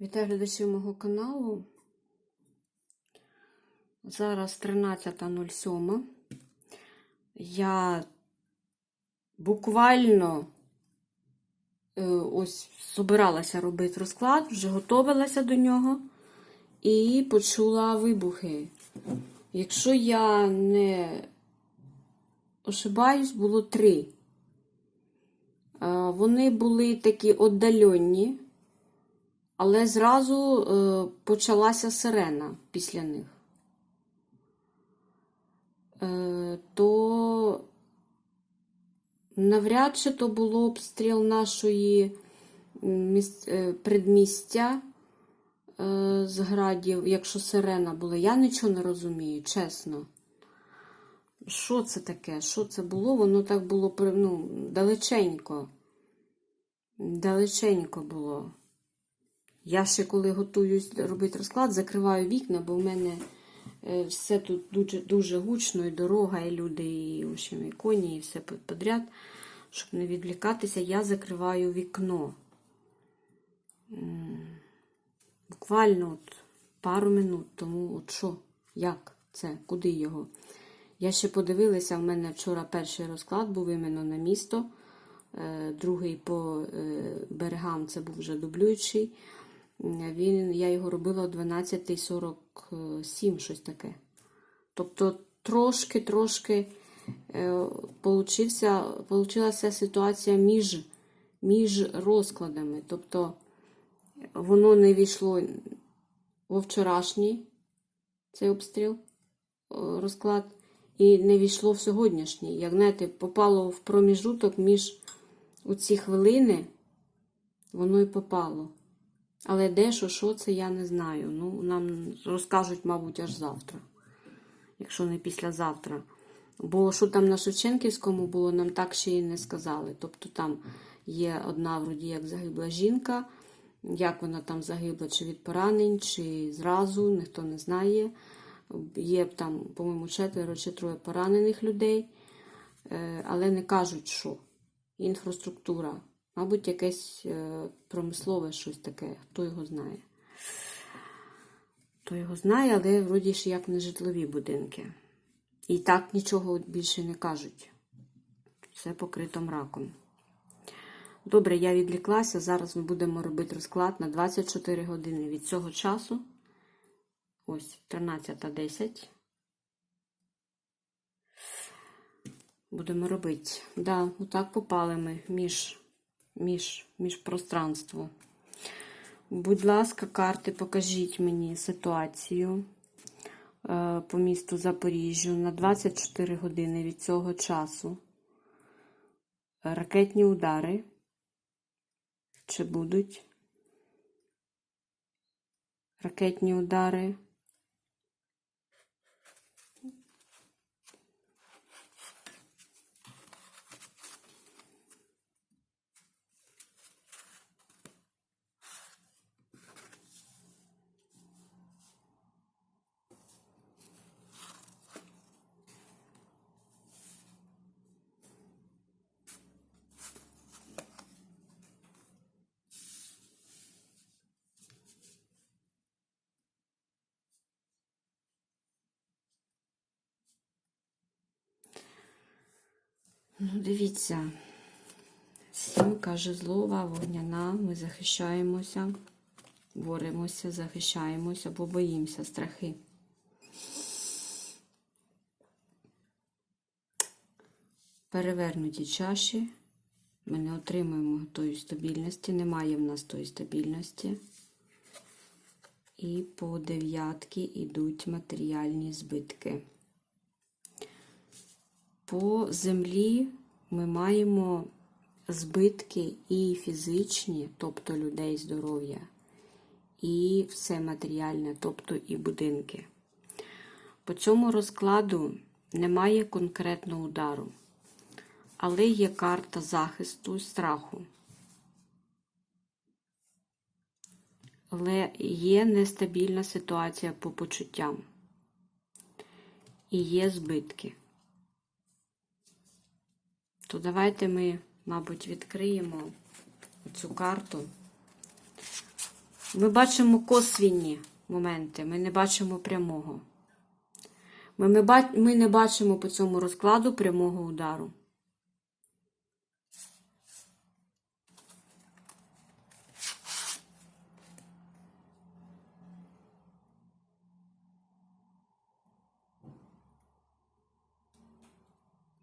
Вітаю глядачів мого каналу. Зараз 13.07. Я буквально е, ось собиралася робити розклад, вже готувалася до нього і почула вибухи. Якщо я не ошибаюсь, було три. Е, Вони були такі віддалені. Але зразу е, почалася сирена після них. Е, то навряд чи то було обстріл нашої е, предмістя з градів, якщо сирена була. Я нічого не розумію, чесно. Що це таке? Що це було? Воно так було ну, далеченько. Далеченько було. Я ще коли готуюсь робити розклад, закриваю вікна, бо в мене е, все тут дуже дуже гучно, і дорога, і люди, і, в общем, і коні, і все подряд. Щоб не відвлікатися, я закриваю вікно. Буквально от пару минут тому, от що, як це, куди його? Я ще подивилася, в мене вчора перший розклад був іменно на місто. Е, Другий по е, берегам це був вже дублюючий. Він, я його робила о 12.47, щось таке. Тобто трошки-трошки е, получився, получилася ситуація між, між розкладами. Тобто воно не війшло во вчорашній цей обстріл, розклад, і не війшло в сьогоднішній. Як знаєте, попало в проміжуток між у ці хвилини, воно і попало. Але де, що, що це, я не знаю. Ну, нам розкажуть, мабуть, аж завтра, якщо не післязавтра. Бо що там на Шевченківському було, нам так ще і не сказали. Тобто там є одна, вроді, як загибла жінка, як вона там загибла, чи від поранень, чи зразу, ніхто не знає. Є там, по-моєму, четверо чи троє поранених людей, Е, але не кажуть, що. Інфраструктура. Мабуть, якесь е, промислове щось таке, хто його знає. Хто його знає, але вроді ж як не житлові будинки. І так нічого більше не кажуть. Все покрито мраком. Добре, я відліклася. Зараз ми будемо робити розклад на 24 години від цього часу. Ось 13.10. Будемо робити. Да, отак попали ми між, між, між пространство. Будь ласка, карти, покажіть мені ситуацію е, по місту Запоріжжю на 24 години від цього часу. Ракетні удари. Чи будуть? Ракетні удари. Ну, дивіться. Сімка жезлова, вогняна. Ми захищаємося, боремося, захищаємося, бо боїмося страхи. Перевернуті чаші. Ми не отримуємо тої стабільності, немає в нас тої стабільності. І по дев'ятки йдуть матеріальні збитки. По землі ми маємо збитки і фізичні, тобто людей здоров'я, і все матеріальне, тобто і будинки. По цьому розкладу немає конкретного удару, але є карта захисту страху. Але є нестабільна ситуація по почуттям. І є збитки. То давайте ми, мабуть, відкриємо цю карту. Ми бачимо косвінні моменти, ми не бачимо прямого. Ми, ми, не бачимо по цьому розкладу прямого удару.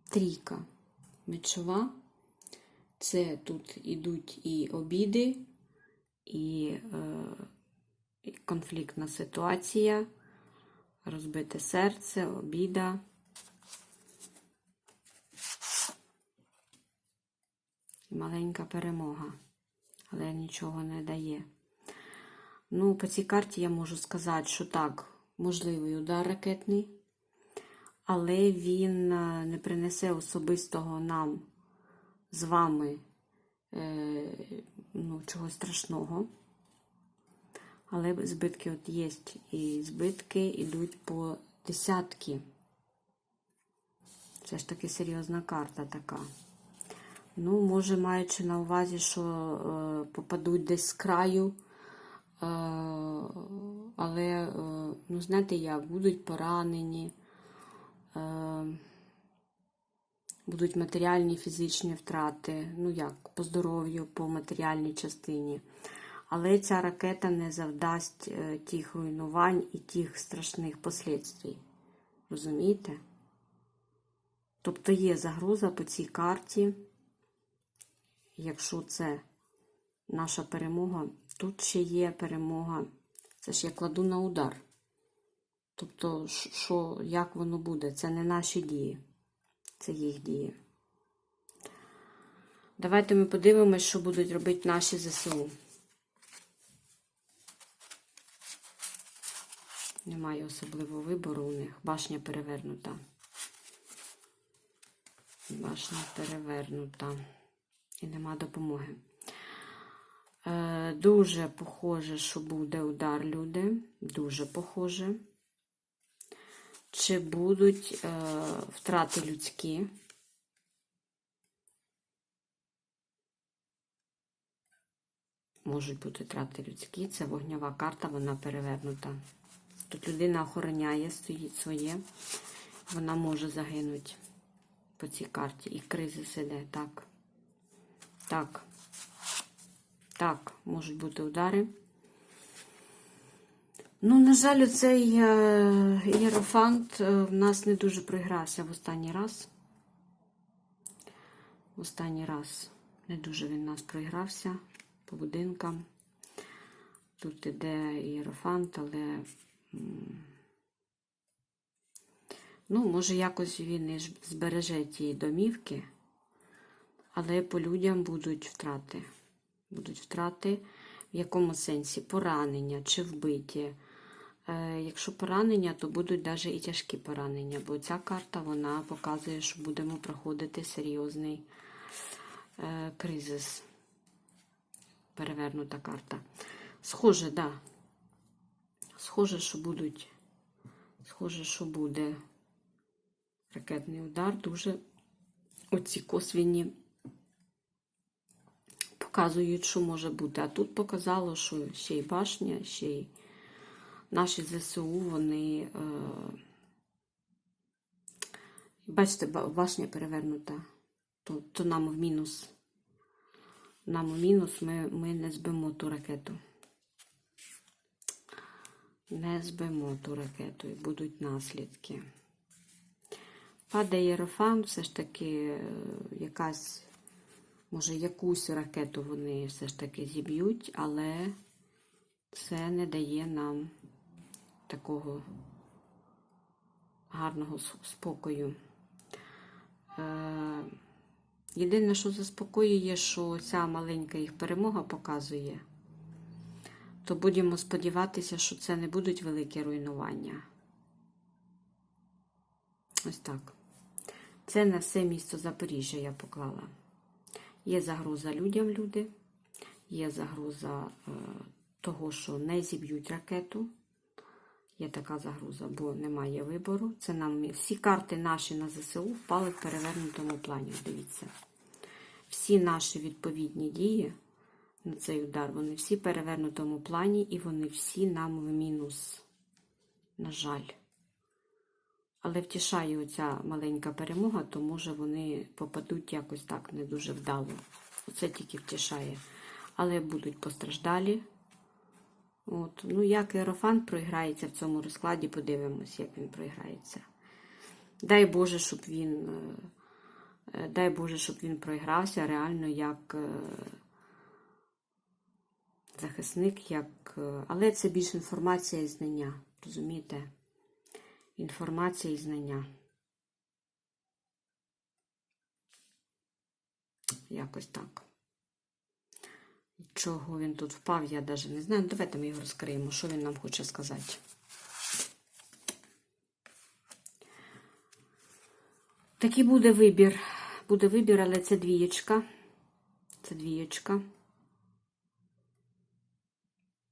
Трійка мечова. Це тут ідуть і обіди, і, е, конфліктна ситуація, розбите серце, обіда. Маленька перемога, але нічого не дає. Ну, по цій карті я можу сказати, що так, можливий удар ракетний, але він е, не принесе особистого нам з вами е, ну, чогось страшного. Але збитки от є. І збитки йдуть по десятки. Це ж таки серйозна карта така. Ну, може, маючи на увазі, що е, попадуть десь з краю. Е, але, е, ну, знаєте як, будуть поранені. Е, будуть матеріальні фізичні втрати, ну як, по здоров'ю, по матеріальній частині. Але ця ракета не завдасть е, тих руйнувань і тих страшних послідствій. Розумієте? Тобто є загроза по цій карті, якщо це наша перемога, тут ще є перемога. Це ж я кладу на удар. Тобто, що, як воно буде? Це не наші дії. Це їх дії. Давайте ми подивимось, що будуть робити наші ЗСУ. Немає особливого вибору у них. Башня перевернута. Башня перевернута. І нема допомоги. Е, дуже похоже, що буде удар люди. Дуже похоже. Чи будуть е, втрати людські? Можуть бути втрати людські. Це вогнява карта, вона перевернута. Тут людина охороняє, стоїть своє. Вона може загинути по цій карті. І кризис іде. Так. Так. Так, можуть бути удари. Ну, на жаль, цей е, ієрофант е, в нас не дуже проігрався в останній раз. В останній раз не дуже він у нас проігрався по будинкам. Тут іде ієрофант, але ну, може, якось він і збереже ті домівки, але по людям будуть втрати. Будуть втрати в якому сенсі поранення чи вбиті. Е, Якщо поранення, то будуть навіть і тяжкі поранення, бо ця карта вона показує, що будемо проходити серйозний е, кризис. Перевернута карта. Схоже, так. Да. Схоже, що будуть. Схоже, що буде ракетний удар. Дуже оці косвіні показують, що може бути. А тут показало, що ще й башня, ще й наші ЗСУ, вони. Е... Бачите, башня перевернута, то, то нам в мінус. Нам в мінус ми, ми не збимо ту ракету. Не збимо ту ракету і будуть наслідки. Падає Єрофан, все ж таки е, якась, може, якусь ракету вони все ж таки зіб'ють, але це не дає нам такого гарного спокою. Е, Єдине, що заспокоює, що ця маленька їх перемога показує, то будемо сподіватися, що це не будуть великі руйнування. Ось так. Це на все місто Запоріжжя я поклала. Є загроза людям, люди, є загроза е, того, що не зіб'ють ракету. Є така загроза, бо немає вибору. Це нам всі карти наші на ЗСУ впали в перевернутому плані. Дивіться. Всі наші відповідні дії на цей удар. Вони всі в перевернутому плані і вони всі нам в мінус. На жаль. Але втішає оця маленька перемога, то може вони попадуть якось так не дуже вдало. Оце тільки втішає. Але будуть постраждалі. От. Ну, як Ерофант проіграється в цьому розкладі, подивимось, як він проіграється. Дай Боже, щоб він. е, е, Дай Боже, щоб він проігрався реально як е, захисник, як. Але це більш інформація і знання. Розумієте? Інформація і знання. Якось так. Чого він тут впав, я навіть не знаю. Давайте ми його розкриємо, що він нам хоче сказати. Такий буде вибір. Буде вибір, але це двієчка. Це двієчка.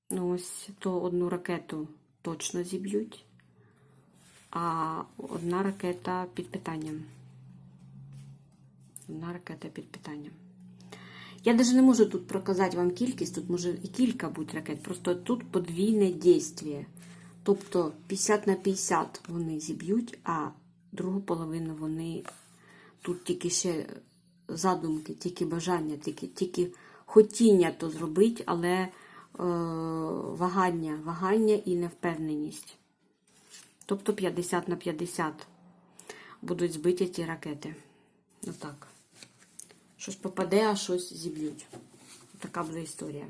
Ну, ось то одну ракету точно зіб'ють, а одна ракета під питанням. Одна ракета під питанням. Я навіть не можу тут проказати вам кількість, тут може і кілька бути ракет. Просто тут подвійне дійство. Тобто 50 на 50 вони зіб'ють, а другу половину вони тут тільки ще задумки, тільки бажання, тільки, тільки хотіння то зробити, але е, вагання, вагання і невпевненість. Тобто 50 на 50 будуть збиті ті ракети. Отак. Щось попаде, а щось зіб'ють. Така буде історія.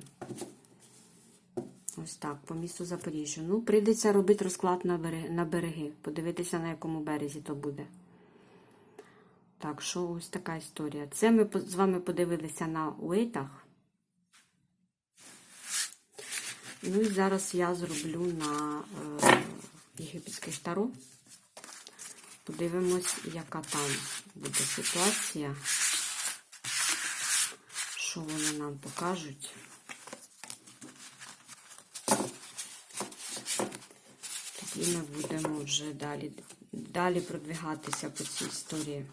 Ось так, по місту Запоріжжя. Ну, прийдеться робити розклад на береги, на береги. Подивитися, на якому березі то буде. Так, що ось така історія. Це ми з вами подивилися на уейтах. Ну і зараз я зроблю на е, єгипетських таро. Подивимось, яка там буде ситуація. Що вони нам покажуть. Тоді ми будемо вже далі, далі продвигатися по цій історії.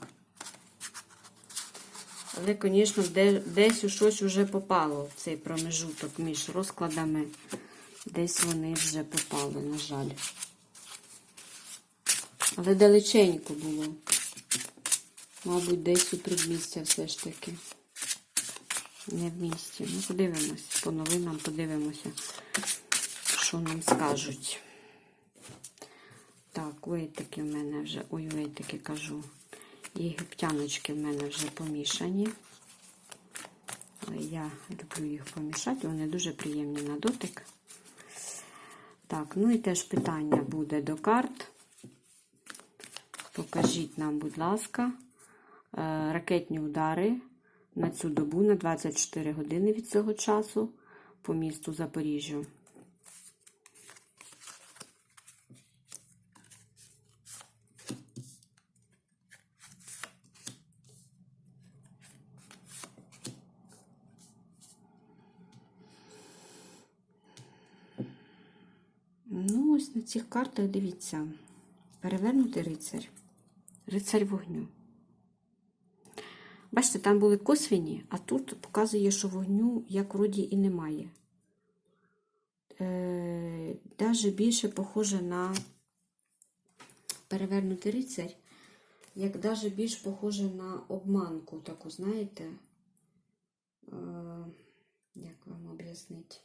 Але, звісно, десь у щось вже попало в цей промежуток між розкладами. Десь вони вже попали, на жаль. Але далеченько було. Мабуть, десь у предмістя все ж таки. Не в місті. Ну, подивимось. По новинам подивимося, що нам скажуть. Так, вейтики в мене вже. Ой, вейтики кажу. Єгиптяночки в мене вже помішані. Я люблю їх помішати, вони дуже приємні на дотик. Так, ну і теж питання буде до карт. Покажіть нам, будь ласка, е, ракетні удари на цю добу на 24 години від цього часу по місту Запоріжжя. Ну, ось на цих картах дивіться. Перевернутий рицарь. Рицарь вогню. Бачите, там були косвіні, а тут показує, що вогню як вроді і немає. Е, Даже більше похоже на перевернутий рицарь, як даже більш похоже на обманку таку, знаєте? Е, Як вам об'яснити?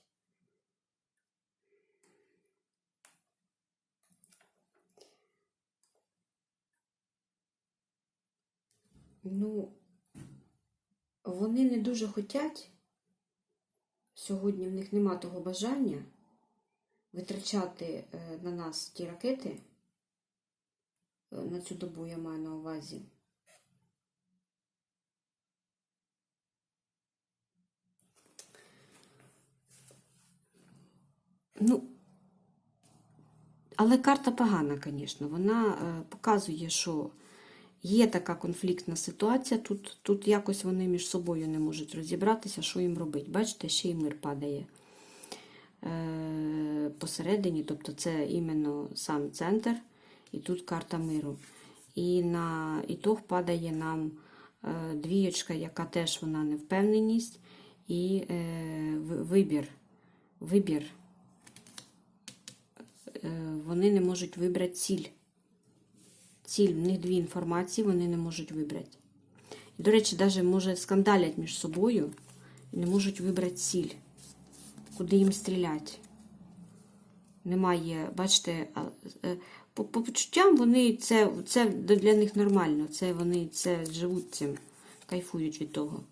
Ну, вони не дуже хотять. Сьогодні в них нема того бажання витрачати е, на нас ті ракети. Е, На цю добу я маю на увазі. Ну, але карта погана, звісно. Вона е, показує, що є така конфліктна ситуація. Тут, тут якось вони між собою не можуть розібратися, що їм робити. Бачите, ще й мир падає е, посередині, тобто це іменно сам центр, і тут карта миру. І на ітог падає нам е, двієчка, яка теж вона невпевненість. і е, вибір. Вибір. Е, вони не можуть вибрати ціль. Ціль, в них дві інформації, вони не можуть вибрати. І, до речі, навіть може скандалять між собою і не можуть вибрати ціль, куди їм стріляти. Немає, бачите, е, по, по почуттям вони це, це для них нормально. Це вони це живуть цим, кайфують від того.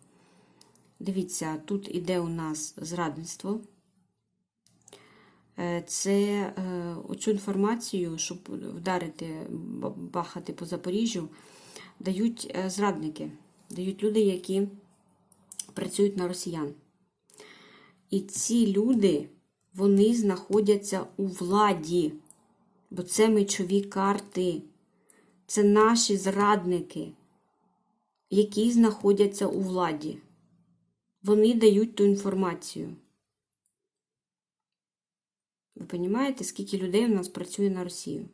Дивіться, тут іде у нас зрадництво. Е, Це е, оцю інформацію, щоб вдарити, бахати по Запоріжжю, дають е, зрадники, дають люди, які працюють на росіян. І ці люди, вони знаходяться у владі, бо це мечові карти, це наші зрадники, які знаходяться у владі. Вони дають ту інформацію. Ви розумієте, скільки людей у нас працює на Росію?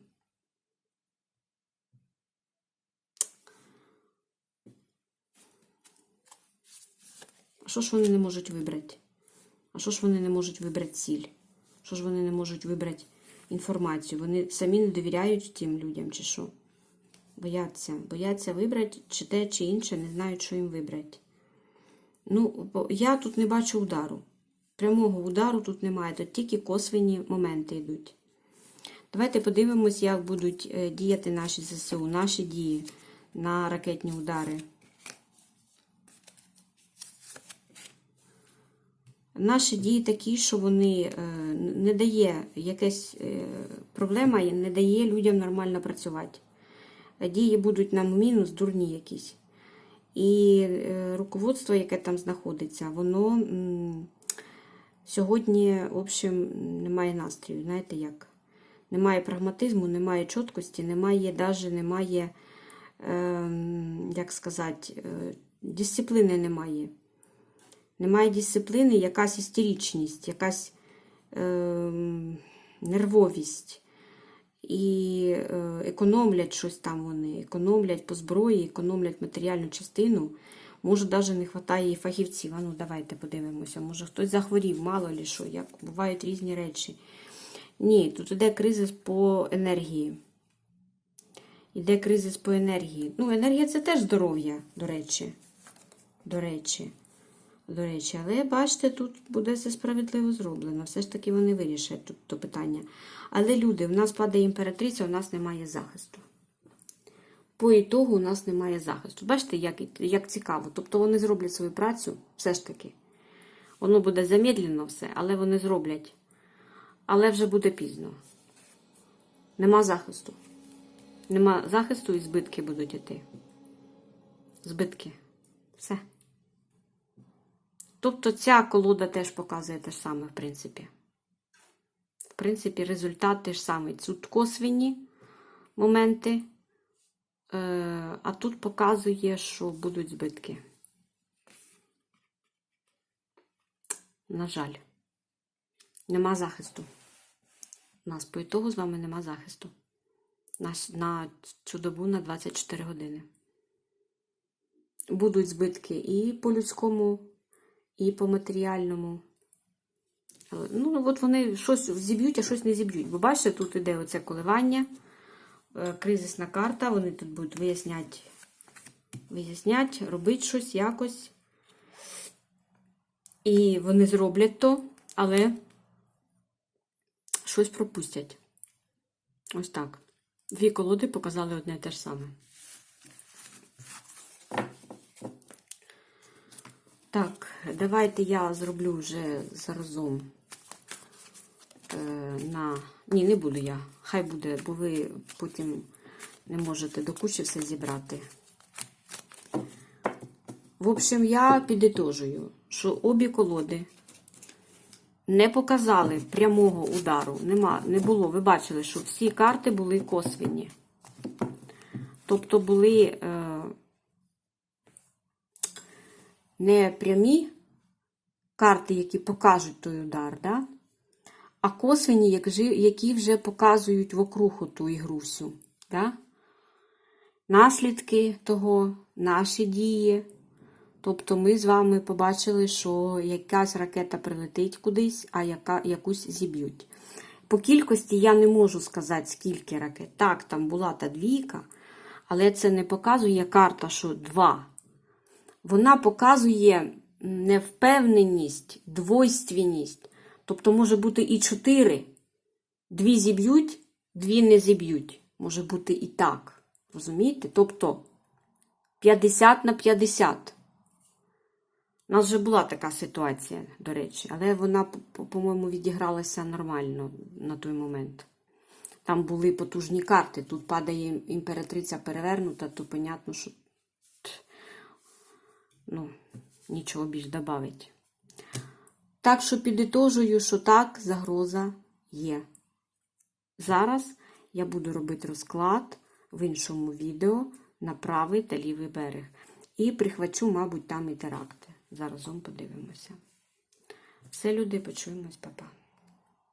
А що ж вони не можуть вибрати? А що ж вони не можуть вибрати ціль? Що ж вони не можуть вибрати інформацію? Вони самі не довіряють тим людям, чи що? Бояться. Бояться вибрати чи те, чи інше, не знають, що їм вибрати. Ну, я тут не бачу удару. Прямого удару тут немає, тут тільки косвені моменти йдуть. Давайте подивимось, як будуть е, діяти наші ЗСУ, наші дії на ракетні удари. Наші дії такі, що вони е, не дає якась е, проблема, не дає людям нормально працювати. Дії будуть нам мінус, дурні якісь. І руководство, яке там знаходиться, воно сьогодні, в общем, немає настрою. Знаєте як? Немає прагматизму, немає чіткості, немає даже немає, е, як сказати, е, дисципліни немає. Немає дисципліни, якась істеричність, якась е, нервовість. І е, економлять щось там вони, економлять по зброї, економлять матеріальну частину. Може, навіть не вистачає і фахівців. А ну, давайте подивимося. Може, хтось захворів, мало ли що, як бувають різні речі. Ні, тут іде кризис по енергії. Іде кризис по енергії. Ну, енергія це теж здоров'я, до речі. До речі. До речі, але бачите, тут буде все справедливо зроблено. Все ж таки вони вирішать тут то питання. Але люди, в нас падає імператриця, у нас немає захисту. По ітогу у нас немає захисту. Бачите, як, як цікаво. Тобто вони зроблять свою працю, все ж таки. Воно буде замедлено все, але вони зроблять. Але вже буде пізно. Нема захисту. Нема захисту і збитки будуть йти. Збитки. Все. Тобто ця колода теж показує те ж саме, в принципі. В принципі, результат теж самий. Тут косвіні моменти, а тут показує, що будуть збитки. На жаль, нема захисту. У нас по ітогу з вами нема захисту. На, на цю добу на 24 години. Будуть збитки і по людському і по матеріальному. Ну, от вони щось зіб'ють, а щось не зіб'ють. Бо бачите, тут іде оце коливання, е, кризисна карта, вони тут будуть виясняти, вияснять, робити щось якось. І вони зроблять то, але щось пропустять. Ось так. Дві колоди показали одне те ж саме. Так, давайте я зроблю вже заразом е, на. Ні, не буду я. Хай буде, бо ви потім не можете до кучі все зібрати. В общем, я підітожую, що обі колоди не показали прямого удару. Нема, не було. Ви бачили, що всі карти були косвіні. Тобто були. Е, не прямі карти, які покажуть той удар, да? А косвені, які вже показують вокруг ту ігру всю. Да? Наслідки того, наші дії, Тобто ми з вами побачили, що якась ракета прилетить кудись, а яка, якусь зіб'ють. По кількості я не можу сказати, скільки ракет. Так, там була та двійка, але це не показує карта, що два. Вона показує невпевненість, двойственність. Тобто може бути і чотири. Дві зіб'ють, дві не зіб'ють. Може бути і так. Розумієте? Тобто 50 на 50. У нас вже була така ситуація, до речі, але вона, по- по-моєму, відігралася нормально на той момент. Там були потужні карти. Тут падає імператриця перевернута, то понятно, що ну, нічого більш добавить. Так що підітожую, що так, загроза є. Зараз я буду робити розклад в іншому відео на правий та лівий берег. І прихвачу, мабуть, там і теракти. Зараз подивимося. Все, люди, почуємось, папа.